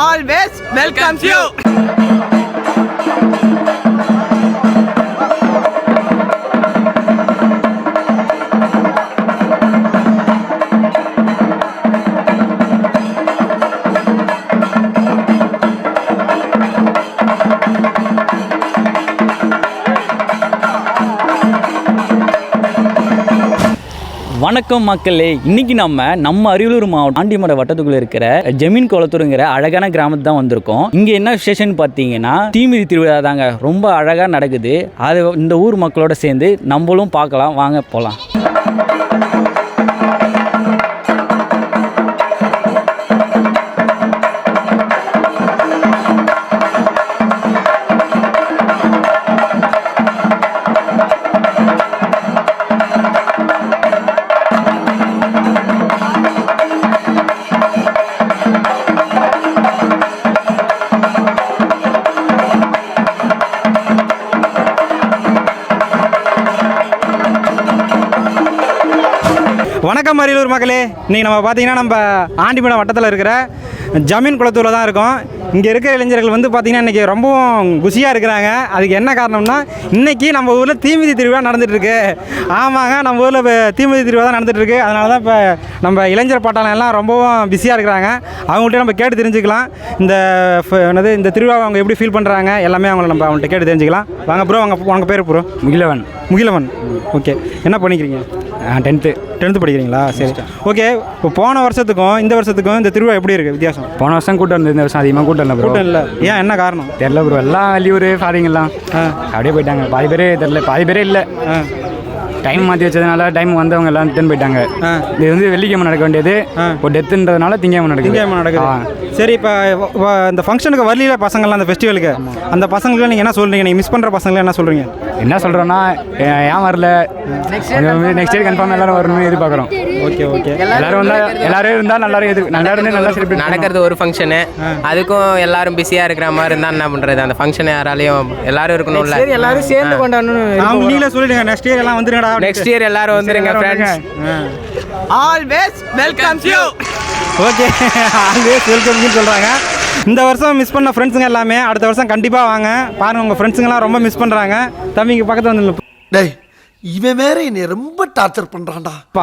Always welcomes you வணக்கம் மக்களே. இன்னைக்கு நம்ம நம்ம அரியலூர் மாவட்டம் ஆண்டிமட வட்டத்துக்குள்ள இருக்கிற ஜமீன் குளத்தூருங்கிற அழகான கிராமத்து தான் வந்திருக்கோம். இங்க என்ன ஸ்டேஷன் பார்த்தீங்கன்னா தீமிதி திருவிழா தாங்க. ரொம்ப அழகா நடக்குது. அது இந்த ஊர் மக்களோட சேர்ந்து நம்மளும் பார்க்கலாம். வாங்க போகலாம் வணக்கம் அரியலூர் மக்களே. இன்றைக்கி நம்ம பார்த்தீங்கன்னா நம்ம ஆண்டிமடம் வட்டத்தில் இருக்கிற ஜமீன் குளத்தூரில் தான் இருக்கோம். இங்கே இருக்கிற இளைஞர்கள் வந்து பார்த்திங்கன்னா இன்றைக்கி ரொம்பவும் குஷியாக இருக்கிறாங்க. அதுக்கு என்ன காரணம்னா இன்றைக்கி நம்ம ஊரில் தீமிதி திருவிழா நடந்துட்டு இருக்கு ஆமாங்க நம்ம ஊரில் இப்போ தீமிதி திருவிழா தான் நடந்துட்டு இருக்கு அதனால தான் இப்போ நம்ம இளைஞர் பட்டாளம் எல்லாம் ரொம்பவும் பிஸியாக இருக்கிறாங்க. அவங்கள்ட்ட நம்ம கேட்டு தெரிஞ்சுக்கலாம். இந்த என்னது இந்த திருவிழாவை அவங்க எப்படி ஃபீல் பண்ணுறாங்க எல்லாமே அவங்கள நம்ம அவங்கள்ட்ட கேட்டு தெரிஞ்சுக்கலாம். வாங்க ப்ரோ அவங்க உங்கள் பேர் ப்ரோ முகிலவன். முகிலவன். ஓகே. என்ன பண்ணிக்கிறீங்க? டென்த்து டென்த்து படிக்கிறீங்களா? சரி. ஓகே இப்போ போன வருஷத்துக்கும் இந்த வருஷத்துக்கும் இந்த திருவிழா எப்படி இருக்குது வித்தியாசம்? போன வருஷம் கூட்டம் இருந்தது இந்த வருஷம் அதிகமாக கூட்டம் இல்லை கூட்டம் இல்லை. ஏன் என்ன காரணம்? தெரில ப்ரோ எல்லாம் வெளியூர் ஃபாரின் எல்லாம். அப்படியே போயிட்டாங்க. பாதி பேரே தெரில பாதி பேரே இல்லை. ஆ. டைம் மாற்றி வச்சதுனால டைம் வந்தவங்க எல்லாம் ரிட்டர்ன் போயிட்டாங்க. இது வந்து வெள்ளிக்கிழமை நடக்க வேண்டியது. இப்போ டெத்துன்றதுனால திங்கக்கிழமை நடக்குது. திங்கக்கிழமை நடக்குது. சரி இப்போ இந்த ஃபங்க்ஷனுக்கு வரல பசங்கள்லாம் அந்த ஃபெஸ்டிவலுக்கு அந்த பசங்களுக்கு நீங்கள் என்ன சொல்கிறீங்க நீங்கள் மிஸ் பண்ணுற பசங்களை என்ன சொல்கிறீங்க என்ன சொல்கிறோன்னா ஏன் வரல? நெக்ஸ்ட் இயர் கன்ஃபார்ம் எல்லாரும் வரணும்னு எதிர்பார்க்குறோம். ஓகே ஓகே எல்லாரும் வந்தா எல்லாரும் இருந்தால் நல்லா எதிர் நல்லா இருந்து நல்லா செலிப்ரேட் நடக்கிறது ஒரு ஃபங்க்ஷனு அதுக்கும் எல்லாரும் பிஸியாக இருக்கிற மாதிரி இருந்தால் என்ன பண்ணுறது அந்த ஃபங்க்ஷனை யாராலையும் எல்லாரும் இருக்கணும்ல. எல்லாரும் சேர்ந்து கொண்டாடணும் நீங்களே சொல்லிடுங்க. நெக்ஸ்ட் இயர் எல்லாம் வந்துருங்கடா. நெக்ஸ்ட் இயர் எல்லாரும் வந்துருங்க friends always welcomes you okay always வெல்கம்னு சொல்கிறாங்க இந்த வருஷம் மிஸ் பண்ண ஃப்ரெண்ட்ஸுங்க எல்லாமே. அடுத்த வருஷம் கண்டிப்பாக வாங்க. பாருங்கள் உங்கள் ஃப்ரெண்ட்ஸுங்கெல்லாம் ரொம்ப மிஸ் பண்ணுறாங்க தம்பிங்க பக்கத்தில் வந்து டேய் இவன் வேற என்னை ரொம்ப டார்ச்சர் பண்றான்டா. பா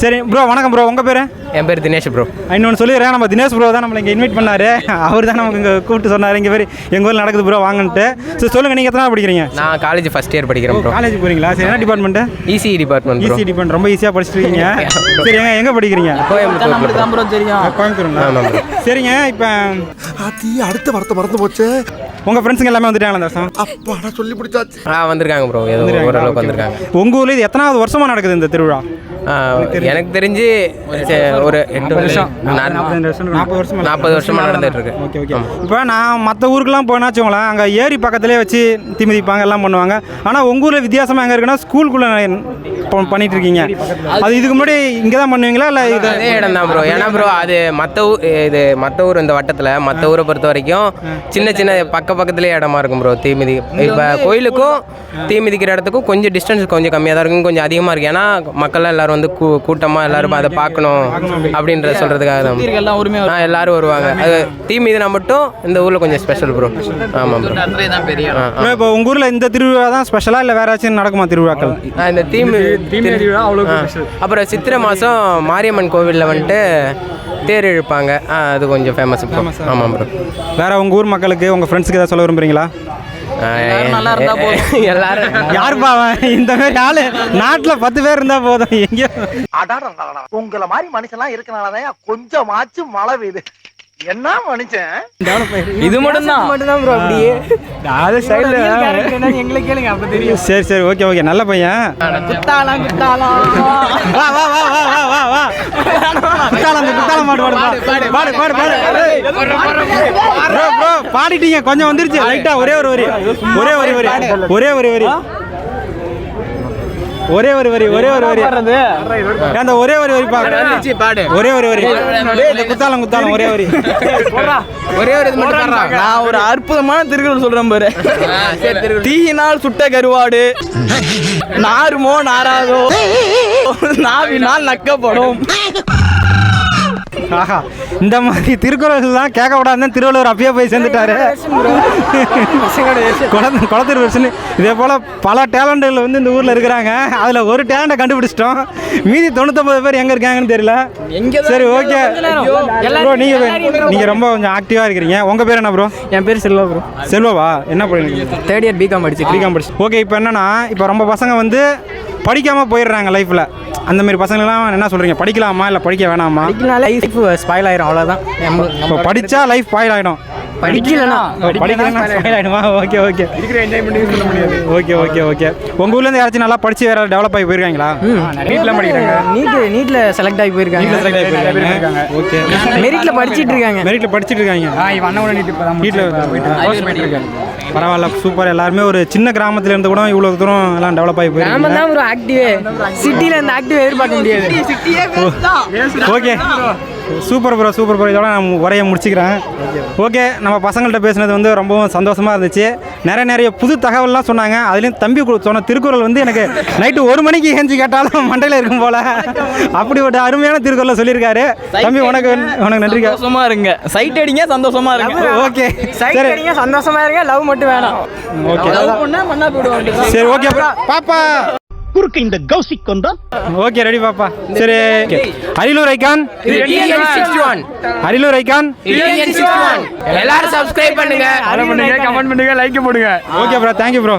சரி ப்ரோ வணக்கம் ப்ரோ உங்கள் பேர்? என் பேர் தினேஷ் ப்ரோ இன்னொன்று சொல்லிடுறேன். நம்ம தினேஷ் ப்ரோ தான் நம்மளை இங்கே இன்வைட் பண்ணாரு. அவர் தான் நமக்கு இங்கே கூப்பிட்டு சொன்னார். இங்கே பேர் எங்கள் ஊரில் நடக்குது ப்ரோ வாங்கன்ட்டு. சரி சொல்லுங்கள் நீங்கள் எத்தனை படிக்கிறீங்க? நான் காலேஜ் ஃபஸ்ட் இயர் படிக்கிறேன் ப்ரோ காலேஜ் போகிறீங்களா சரி என்ன department EC department bro EC department ரொம்ப ஈஸியாக படிச்சுட்டு இருக்கீங்க சரி எங்க எங்கே படிக்கிறீங்க? கோயம்புத்தூர் தான் ப்ரோ தெரியும். கோயம்புத்தூருங்களா சரிங்க இப்போ ஆத்தி அடுத்த வார்த்தை மறந்து போச்சு. உங்கள் ஃப்ரெண்ட்ஸுங்க எல்லாமே வந்துட்டாங்களா இந்த வருஷம் அப்பா நான் சொல்லி பிடிச்சாச்சு ஆ வந்திருக்காங்க ப்ரோ ஏதோ ஓரளவுக்கு வந்திருக்காங்க. உங்கள் ஊரில் இது எத்தனாவது வருஷமாக நடக்குது இந்த திருவிழா? எனக்கு தெரிஞ்சு ஒரு எட்டு வருஷம் நாற்பது வருஷம் நாற்பது வருஷம் நாற்பது வருஷமா நடந்துட்டு இருக்கு. Okay okay. இப்போ நான் மற்ற ஊருக்குலாம் போனா வச்சுக்கோங்களேன் அங்கே ஏரி பக்கத்துலேயே வச்சு தீ மிதிப்பாங்க எல்லாம் பண்ணுவாங்க. ஆனால் உங்கள் ஊரில் வித்தியாசமாக எங்கே இருக்குன்னா ஸ்கூலுக்குள்ளே பண்ணிட்டு இருக்கீங்க அது இதுக்கு முன்னாடி இங்கே தான் பண்ணுவீங்களா இல்லை இது அதே இடம் தான் ப்ரோ ஏன்னா ப்ரோ அது மற்ற ஊர் இது மற்ற ஊர் இந்த வட்டத்தில் மற்ற ஊரை பொறுத்த வரைக்கும் சின்ன சின்ன பக்க பக்கத்துலேயே இடமா இருக்கும் ப்ரோ தீமிதி இப்போ கோயிலுக்கும் தீ மிதிக்கிற இடத்துக்கும் கொஞ்சம் டிஸ்டன்ஸ் கொஞ்சம் கம்மியாக தான் இருக்கும் கொஞ்சம் அதிகமாக இருக்குது ஏன்னா மக்கள் எல்லாரும் வந்து கூ கூட்டமாக எல்லாரும் அதை பார்க்கணும் அப்படின்ற சொல்கிறதுக்காக தான். ஆ எல்லாரும் வருவாங்க. அது தீ மீதினா மட்டும் இந்த ஊரில் கொஞ்சம் ஸ்பெஷல் ப்ரோ ஆமாம் ப்ரோ. இப்போ உங்கள் ஊரில் இந்த திருவிழா தான் ஸ்பெஷலாக இல்லை வேற ஏதாச்சும் நடக்குமா திருவிழாக்கள்? இந்த தீம் திருவிழா அவ்வளோ. அப்புறம் சித்திரை மாதம் மாரியம்மன் கோவிலில் வந்துட்டு தேர் இழுப்பாங்க. அது கொஞ்சம் ஃபேமஸ் ப்ரோ ஆமாம் ப்ரோ வேற உங்கள் ஊர் மக்களுக்கு உங்கள் ஃப்ரெண்ட்ஸுக்கு ஏதாவது சொல்ல விரும்புறீங்களா? நல்லா இருந்தா போதும். எல்லாரும் யாருப்பா அவன் இந்த மாதிரி ஆளு நாட்டில் பத்து பேர் இருந்தால் போதும். எங்கேயோ. அடாடா. உங்களை மாதிரி மனுஷன்லாம் இருக்கனாலதான் கொஞ்சமாச்சும் மழை பெய்யுது. என்ன மனுஷன்? இது மட்டும் தான் மட்டும்தான் ப்ரோ அப்படியே. அது சைடில் எங்களை கேளுங்க அப்ப தெரியும். சரி சரி ஓகே ஓகே நல்ல பையன். குத்தாலாம் குத்தாலாம். வா வா வா வா வா வா வா. குத்தாலம் குத்தாலம் மாடு பாடு பாடு பாடு பாடு ப்ரோ ப்ரோ பாடிட்டீங்க கொஞ்சம் வந்துருச்சு. லைட்டா ஒரே ஒரு வரி. ஒரே ஒரு வரி ஒரே ஒரு வரி. ஒரே ஒரு வரி ஒரே ஒரு வரி. அந்த ஒரே ஒரு வரி பாடு. ஒரே ஒரு வரி. குத்தாலம் குத்தாலம் ஒரே வரி. ஒரே ஒரு இது மட்டும் பாடுறான். நான் ஒரு அற்புதமான திருக்குறள் சொல்றேன் பாரு. தீயினால் சுட்ட கருவாடு. நாருமோ நாராதோ. நாவினால் நக்கப்படும் ஆஹா இந்த மாதிரி திருக்குறள்லாம் கேட்கக்கூடாதுன்னு திருவள்ளுவர் அப்பயே போய் சேர்ந்துட்டாரு. குளத்து குளத்தூர் வருஷன் இதே போல் பல டேலண்டுகள் வந்து இந்த ஊரில் இருக்கிறாங்க. அதில் ஒரு டேலண்ட்டை கண்டுபிடிச்சிட்டோம். மீதி தொண்ணூத்தொம்பது பேர் எங்கே இருக்காங்கன்னு தெரியல. சரி ஓகே ப்ரோ நீங்கள் நீங்கள் ரொம்ப கொஞ்சம் ஆக்டிவாக இருக்கிறீங்க. உங்கள் பேர் என்ன ப்ரோ என் பேர் செல்வா ப்ரோ செல்வவா? என்ன பண்ணுறீங்க தேர்ட் இயர் பிகாம் படிச்சு. பிகாம் படிச்சு. ஓகே இப்போ என்னன்னா இப்போ ரொம்ப பசங்க வந்து படிக்காமல் போயிடுறாங்க லைஃப்பில் அந்த மாதிரி பசங்களாம் என்ன சொல்கிறீங்க படிக்கலாமா இல்லை படிக்க வேணாமா? லைஃப் ஸ்பாயில் ஆயிரும் அவ்வளோதான் இப்போ படித்தா லைஃப் பாயில் ஆகிடும் படிக்கலனா படிக்கலன்னா spoil ஆகிடுமா okay okay. Okay okay okay. உங்கள் ஊர்லேருந்து யாராச்சும் நல்லா படித்து வேறு டெவலப் ஆகி போயிருக்காங்களா? வீட்டில் படிக்கிறாங்க. நீட் நீட்ல செலக்ட் ஆகி போயிருக்காங்க. ஓகே. மெரிட்ல படிச்சிட்டு இருக்காங்க. மெரிட்டில் படிச்சுட்டு இருக்காங்க. ஆ இவன் அண்ணன் கூட நீட்டு இப்போ தான் வீட்டில் பரவாயில்ல சூப்பர் எல்லாருமே ஒரு சின்ன கிராமத்துல இருந்து கூட இவ்வளோ தூரம் எல்லாம் டெவலப் ஆகி நாம போயிருக்காங்க தான் ப்ரோ ஆக்டிவே சிட்டில இந்த ஆக்டிவ் எதிர்பார்க்க முடியாது okay super bro super bro. இதோட நான் உரையை முடிச்சுக்கிறேன். ஓகே நம்ம பசங்கள்கிட்ட பேசுனது வந்து ரொம்பவும் சந்தோஷமாக இருந்துச்சு. நிறைய நிறைய புது தகவல்லாம் சொன்னாங்க. அதுலேயும் தம்பி கு- சொன்ன திருக்குறள் வந்து எனக்கு நைட்டு ஒரு மணிக்கு ஏஞ்சி கேட்டாலும் மண்டையில் இருக்கும் போல. அப்படி ஒரு அருமையான திருக்குறளை சொல்லியிருக்காரு. தம்பி உனக்கு உனக்கு நன்றிக்கா? சந்தோஷமா இருங்க. சைட் அடிங்க சந்தோஷமா இருங்க. ஓகே. சைட் சரி. அடிங்க சந்தோஷமா இருங்க. லவ் மட்டும் வேணாம். ஓகே. சரி ஓகே பாப்பா! குறுக்கு இந்த கௌசிக் கொண்டா ஓகே ரெடி பாப்பா. சரி அரியலூர் ஐகான் அரியலூர் ஐகான் எல்லாரும் சப்ஸ்கிரைப் பண்ணுங்க. பண்ணுங்க கமெண்ட் பண்ணுங்க லைக் போடுங்க. Okay bro thank you bro